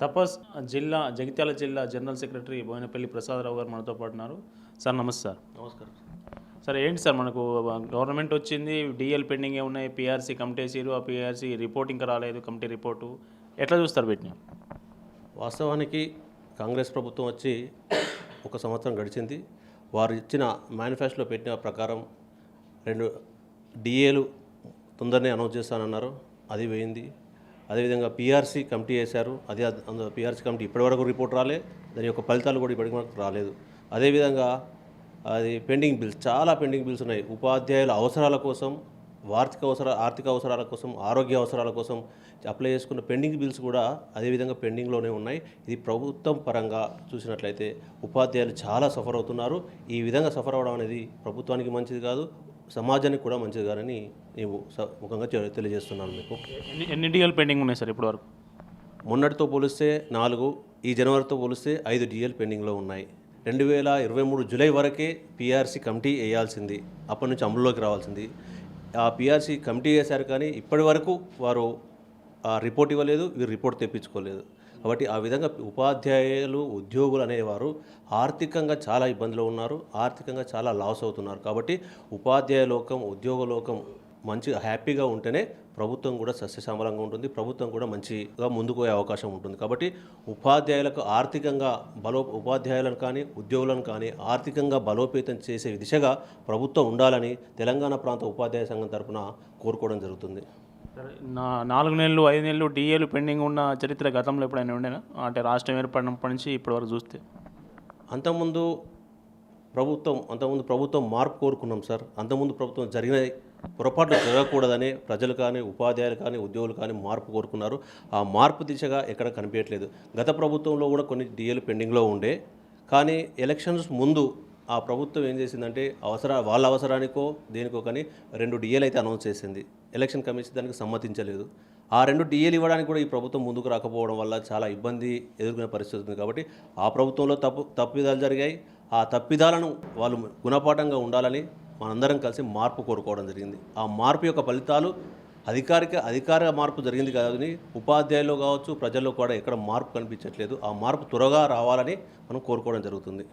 తపస్ జిల్లా జగిత్యాల జిల్లా general secretary Boinapalli Prasadarao గారు మనతో పాటు ఉన్నారు. సార్ నమస్తే సార్. నమస్కారం. సార్ ఏంటి సార్ మనకు గవర్నమెంట్ వచ్చింది డిఎల్ పెండింగ్ ఏ ఉన్నాయి పిఆర్సీ కమిటీ వేసారు ఆ పిఆర్సీ రిపోర్ట్ ఇంకా రాలేదు కమిటీ రిపోర్టు. ఎట్లా చూస్తారు వీటిని? వాస్తవానికి కాంగ్రెస్ ప్రభుత్వం వచ్చి ఒక సంవత్సరం గడిచింది. వారు ఇచ్చిన మేనిఫెస్టోలో పెట్టిన ప్రకారం రెండు డిఏలు తొందరనే అనౌన్స్ చేస్తానన్నారు. అది పోయింది. అదేవిధంగా పీఆర్సీ కమిటీ వేశారు. అదే అందులో పీఆర్సీ కమిటీ ఇప్పటివరకు రిపోర్ట్ రాలే. దాని యొక్క ఫలితాలు కూడా ఇప్పటికి రాలేదు. అదేవిధంగా అది పెండింగ్ బిల్స్ చాలా పెండింగ్ బిల్స్ ఉన్నాయి. ఉపాధ్యాయుల అవసరాల కోసం ఆర్థిక అవసర ఆర్థిక అవసరాల కోసం ఆరోగ్య అవసరాల కోసం అప్లై చేసుకున్న పెండింగ్ బిల్స్ కూడా అదేవిధంగా పెండింగ్లోనే ఉన్నాయి. ఇది ప్రభుత్వం పరంగా చూసినట్లయితే ఉపాధ్యాయులు చాలా సఫర్ అవుతున్నారు. ఈ విధంగా సఫర్ అవడం అనేది ప్రభుత్వానికి మంచిది కాదు. సమాజానికి కూడా మంచిది కాదని నేను స- ముఖంగా తెలియజేస్తున్నాను మీకు. ఎన్ని డిఎల్ పెండింగ్ ఉన్నాయి సార్ ఇప్పటివరకు? మొన్నటితో పోలిస్తే నాలుగు ఈ జనవరితో పోలిస్తే ఐదు డిఎల్ పెండింగ్లో ఉన్నాయి. రెండు వేల ఇరవై మూడు జూలై వరకే పిఆర్సీ కమిటీ వేయాల్సింది అప్పటి నుంచి అమలులోకి రావాల్సింది. ఆ పిఆర్సీ కమిటీ వేశారు కానీ ఇప్పటి వరకు వారు ఆ రిపోర్ట్ ఇవ్వలేదు వీరు రిపోర్ట్ తెప్పించుకోలేదు. కాబట్టి ఆ విధంగా ఉపాధ్యాయులు ఉద్యోగులు అనేవారు ఆర్థికంగా చాలా ఇబ్బందులు ఉన్నారు ఆర్థికంగా చాలా లాస్ అవుతున్నారు. కాబట్టి ఉపాధ్యాయ లోకం ఉద్యోగ లోకం మంచి హ్యాపీగా ఉంటేనే ప్రభుత్వం కూడా సస్యశ్యామలంగా ఉంటుంది. ప్రభుత్వం కూడా మంచిగా ముందుకు పోయే అవకాశం ఉంటుంది. కాబట్టి ఉపాధ్యాయులకు ఆర్థికంగా బలో ఉపాధ్యాయులను కానీ ఉద్యోగులను కానీ ఆర్థికంగా బలోపేతం చేసే దిశగా ప్రభుత్వం ఉండాలని తెలంగాణ ప్రాంత ఉపాధ్యాయ సంఘం తరపున కోరుకోవడం జరుగుతుంది. నా నాలుగు నెలలు ఐదు నెలలు డిఏలు పెండింగ్ ఉన్న చరిత్ర గతంలో ఎప్పుడైనా ఉండేనా? అంటే రాష్ట్రం ఏర్పడినప్పటి నుంచి ఇప్పటివరకు చూస్తే. అంతకుముందు ప్రభుత్వం అంతకుముందు ప్రభుత్వం మార్పు కోరుకున్నాం సార్. అంతకుముందు ప్రభుత్వం జరిగిన పొరపాట్లు జరగకూడదని ప్రజలు కానీ ఉపాధ్యాయులు కానీ ఉద్యోగులు కానీ మార్పు కోరుకున్నారు. ఆ మార్పు దిశగా ఎక్కడ కనిపించట్లేదు. గత ప్రభుత్వంలో కూడా కొన్ని డిఏలు పెండింగ్లో ఉండే. కానీ ఎలక్షన్స్ ముందు ఆ ప్రభుత్వం ఏం చేసిందంటే అవసర వాళ్ళ అవసరానికో దేనికో కానీ రెండు డిఏలు అయితే అనౌన్స్ చేసింది. ఎలక్షన్ కమిషన్ దానికి సమ్మతించలేదు. ఆ రెండు డిఏలు ఇవ్వడానికి కూడా ఈ ప్రభుత్వం ముందుకు రాకపోవడం వల్ల చాలా ఇబ్బంది ఎదుర్కొనే పరిస్థితి ఉంది కాబట్టి ఆ ప్రభుత్వంలో తప్పు తప్పిదాలు జరిగాయి. ఆ తప్పిదాలను వాళ్ళు గుణపాఠంగా ఉండాలని మనందరం కలిసి మార్పు కోరుకోవడం జరిగింది. ఆ మార్పు యొక్క ఫలితాలు అధికారిక అధికార మార్పు జరిగింది కానీ ఉపాధ్యాయుల్లో కావచ్చు ప్రజల్లో కూడా ఎక్కడ మార్పు కనిపించట్లేదు. ఆ మార్పు త్వరగా రావాలని మనం కోరుకోవడం జరుగుతుంది.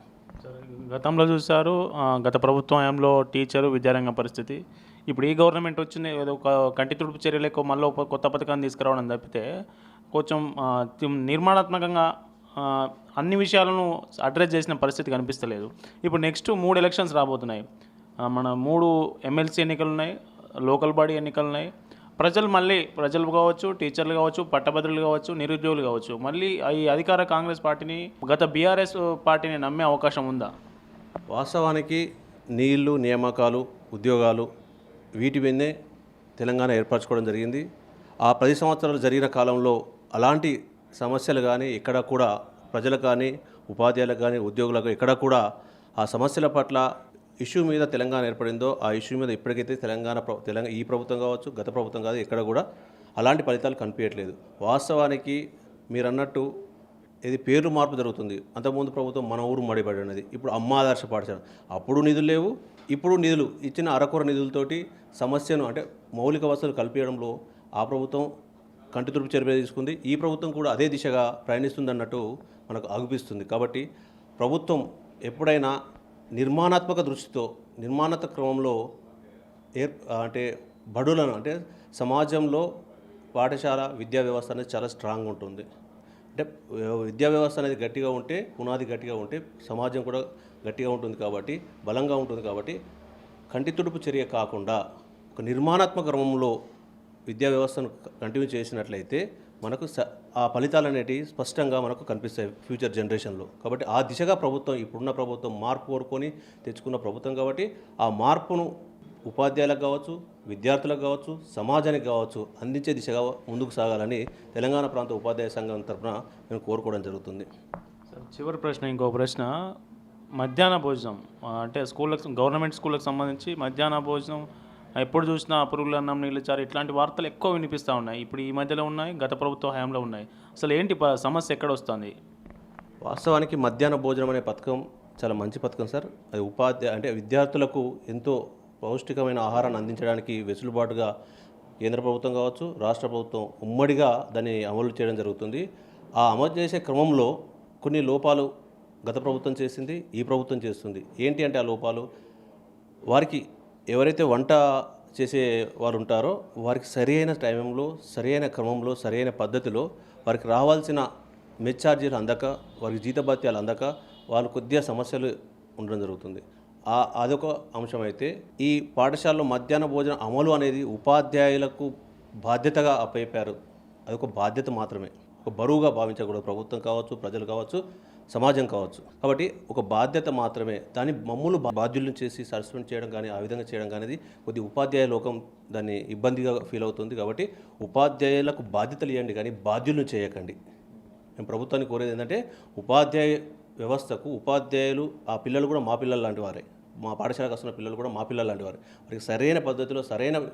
గతంలో చూశారు గత ప్రభుత్వం హయాంలో టీచరు విద్యారంగ పరిస్థితి. ఇప్పుడు ఈ గవర్నమెంట్ వచ్చింది ఏదో ఒక కంటి తుడుపు చర్యలకు మళ్ళీ కొత్త పథకాన్ని తీసుకురావడం తప్పితే కొంచెం నిర్మాణాత్మకంగా అన్ని విషయాలను అడ్రస్ చేసిన పరిస్థితి కనిపిస్తలేదు. ఇప్పుడు నెక్స్ట్ మూడు ఎలక్షన్స్ రాబోతున్నాయి. మన మూడు ఎమ్మెల్సీ ఎన్నికలు ఉన్నాయి లోకల్ బాడీ ఎన్నికలు ఉన్నాయి ప్రజలు మళ్ళీ ప్రజలు కావచ్చు టీచర్లు కావచ్చు పట్టభద్రులు కావచ్చు నిరుద్యోగులు కావచ్చు మళ్ళీ ఈ అధికార కాంగ్రెస్ పార్టీని గత బీఆర్ఎస్ పార్టీని నమ్మే అవకాశం ఉందా? వాస్తవానికి నీళ్ళు నియామకాలు ఉద్యోగాలు వీటి మీదే తెలంగాణ ఏర్పరచుకోవడం జరిగింది. ఆ పది సంవత్సరాలు జరిగిన కాలంలో అలాంటి సమస్యలు కానీ ఇక్కడ కూడా ప్రజలకు కానీ ఉపాధ్యాయులకు కానీ ఉద్యోగులకు ఎక్కడ కూడా ఆ సమస్యల పట్ల ఇష్యూ మీద తెలంగాణ ఏర్పడిందో ఆ ఇష్యూ మీద ఇప్పటికైతే తెలంగాణ ప్ర- తెలంగాణ ఈ ప్రభుత్వం కావచ్చు గత ప్రభుత్వం కాదు ఎక్కడ కూడా అలాంటి ఫలితాలు కనిపించట్లేదు. వాస్తవానికి మీరు అన్నట్టు ఇది పేరు మార్పు జరుగుతుంది. అంతకుముందు ప్రభుత్వం మన ఊరు మడిపడి ఉన్నది ఇప్పుడు అమ్మ ఆదర్శ పాఠశాల. అప్పుడు నిధులు లేవు. ఇప్పుడు నిధులు ఇచ్చిన అరకొర నిధులతోటి సమస్యను అంటే మౌలిక వసతులు కల్పించడంలో ఆ ప్రభుత్వం కంటి తుడుపు చర్య తీసుకుంది. ఈ ప్రభుత్వం కూడా అదే దిశగా ప్రయాణిస్తుంది అన్నట్టు మనకు అగుపిస్తుంది. కాబట్టి ప్రభుత్వం ఎప్పుడైనా నిర్మాణాత్మక దృష్టితో నిర్మాణాత్మక క్రమంలో ఏర్ అంటే బడులను అంటే సమాజంలో పాఠశాల విద్యా వ్యవస్థ అనేది చాలా స్ట్రాంగ్ ఉంటుంది. అంటే విద్యా వ్యవస్థ అనేది గట్టిగా ఉంటే పునాది గట్టిగా ఉంటే సమాజం కూడా గట్టిగా ఉంటుంది కాబట్టి బలంగా ఉంటుంది కాబట్టి కంటి తుడుపు చర్య కాకుండా ఒక నిర్మాణాత్మక క్రమంలో విద్యా వ్యవస్థను కంటిన్యూ చేసినట్లయితే మనకు స ఆ ఫలితాలు అనేటివి స్పష్టంగా మనకు కనిపిస్తాయి ఫ్యూచర్ జనరేషన్లో. కాబట్టి ఆ దిశగా ప్రభుత్వం ఇప్పుడున్న ప్రభుత్వం మార్పు కోరుకొని తెచ్చుకున్న ప్రభుత్వం కాబట్టి ఆ మార్పును ఉపాధ్యాయులకు కావచ్చు విద్యార్థులకు కావచ్చు సమాజానికి కావచ్చు అందించే దిశగా ముందుకు సాగాలని తెలంగాణ ప్రాంత ఉపాధ్యాయ సంఘం తరఫున మేము కోరుకోవడం జరుగుతుంది. సార్, చివరి ప్రశ్న ఇంకో ప్రశ్న. మధ్యాహ్న భోజనం అంటే స్కూళ్ళకి గవర్నమెంట్ స్కూళ్ళకు సంబంధించి మధ్యాహ్న భోజనం ఎప్పుడు చూసినా పురుగులు అన్నం నీళ్ళు చారు ఇట్లాంటి వార్తలు ఎక్కువ వినిపిస్తూ ఉన్నాయి. ఇప్పుడు ఈ మధ్యలో ఉన్నాయి గత ప్రభుత్వ హయాంలో ఉన్నాయి. అసలు ఏంటి సమస్య ఎక్కడ వస్తుంది? వాస్తవానికి మధ్యాహ్న భోజనం అనే పథకం చాలా మంచి పథకం సార్. అది ఉపాధ్యాయ అంటే విద్యార్థులకు ఎంతో పౌష్టికమైన ఆహారాన్ని అందించడానికి వెసులుబాటుగా కేంద్ర ప్రభుత్వం కావచ్చు రాష్ట్ర ప్రభుత్వం ఉమ్మడిగా దాన్ని అమలు చేయడం జరుగుతుంది. ఆ అమలు చేసే క్రమంలో కొన్ని లోపాలు గత ప్రభుత్వం చేసింది ఈ ప్రభుత్వం చేస్తుంది. ఏంటి అంటే ఆ లోపాలు? వారికి ఎవరైతే వంట చేసే వారు ఉంటారో వారికి సరైన టైంలో సరైన క్రమంలో సరైన పద్ధతిలో వారికి రావాల్సిన మెచ్చార్జీలు అందక వారికి జీతభత్యాలు అందక వాళ్ళు కొద్దిగా సమస్యలు ఉండడం జరుగుతుంది. ఆ అదొక అంశం అయితే ఈ పాఠశాలలో మధ్యాహ్న భోజన అమలు అనేది ఉపాధ్యాయులకు బాధ్యతగా అప్పయిపారు అదొక బాధ్యత మాత్రమే. ఒక బరువుగా భావించకూడదు. ప్రభుత్వం కావచ్చు ప్రజలు కావచ్చు సమాజం కావచ్చు. కాబట్టి ఒక బాధ్యత మాత్రమే. దాన్ని మమ్మల్ని బాధ్యులను చేసి సస్పెండ్ చేయడం కానీ ఆ విధంగా చేయడం కానీ కొద్ది ఉపాధ్యాయ లోకం దాన్ని ఇబ్బందిగా ఫీల్ అవుతుంది. కాబట్టి ఉపాధ్యాయులకు బాధ్యతలు ఇవ్వండి కానీ బాధ్యులను చేయకండి. మేము ప్రభుత్వాన్ని కోరేది ఏంటంటే ఉపాధ్యాయ వ్యవస్థకు ఉపాధ్యాయులు ఆ పిల్లలు కూడా మా పిల్లలు లాంటి వారే. మా పాఠశాలకు వస్తున్న పిల్లలు కూడా మా పిల్లలు లాంటి వారే. వారికి సరైన పద్ధతిలో సరైన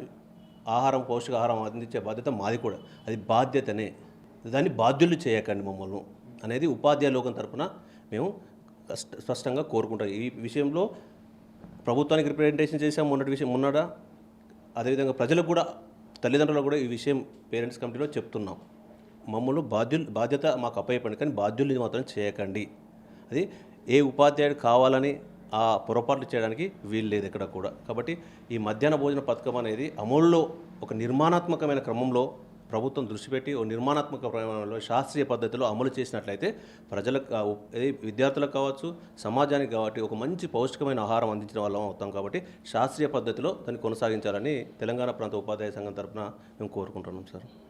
ఆహారం పౌష్టికాహారం అందించే బాధ్యత మాది కూడా. అది బాధ్యతనే. దాన్ని బాధ్యులు చేయకండి మమ్మల్ని అనేది ఉపాధ్యాయ లోకం తరపున మేము స్పష్టంగా కోరుకుంటాం. ఈ విషయంలో ప్రభుత్వానికి రిప్రజెంటేషన్ చేసాం మొన్నటి విషయం మొన్నట అదేవిధంగా ప్రజలకు కూడా తల్లిదండ్రులకు కూడా ఈ విషయం పేరెంట్స్ కమిటీలో చెప్తున్నాం. మమ్మల్ని బాధ్యులు బాధ్యత మాకు అప్పయ్యపండి కానీ బాధ్యుల్ని మాత్రం చేయకండి. అది ఏ ఉపాధ్యాయుడు కావాలని ఆ పొరపాట్లు చేయడానికి వీలు లేదు ఇక్కడ కూడా. కాబట్టి ఈ మధ్యాహ్న భోజన పథకం అనేది అమలులో ఒక నిర్మాణాత్మకమైన క్రమంలో ప్రభుత్వం దృష్టి పెట్టి ఓ నిర్మాణాత్మక ప్రమాణంలో శాస్త్రీయ పద్ధతిలో అమలు చేసినట్లయితే ప్రజలకు విద్యార్థులకు కావచ్చు సమాజానికి కాబట్టి ఒక మంచి పౌష్టికమైన ఆహారం అందించిన వాళ్ళం అవుతాం కాబట్టి శాస్త్రీయ పద్ధతిలో దాన్ని కొనసాగించాలని తెలంగాణ ప్రాంత ఉపాధ్యాయ సంఘం తరఫున మేము కోరుకుంటున్నాం సార్.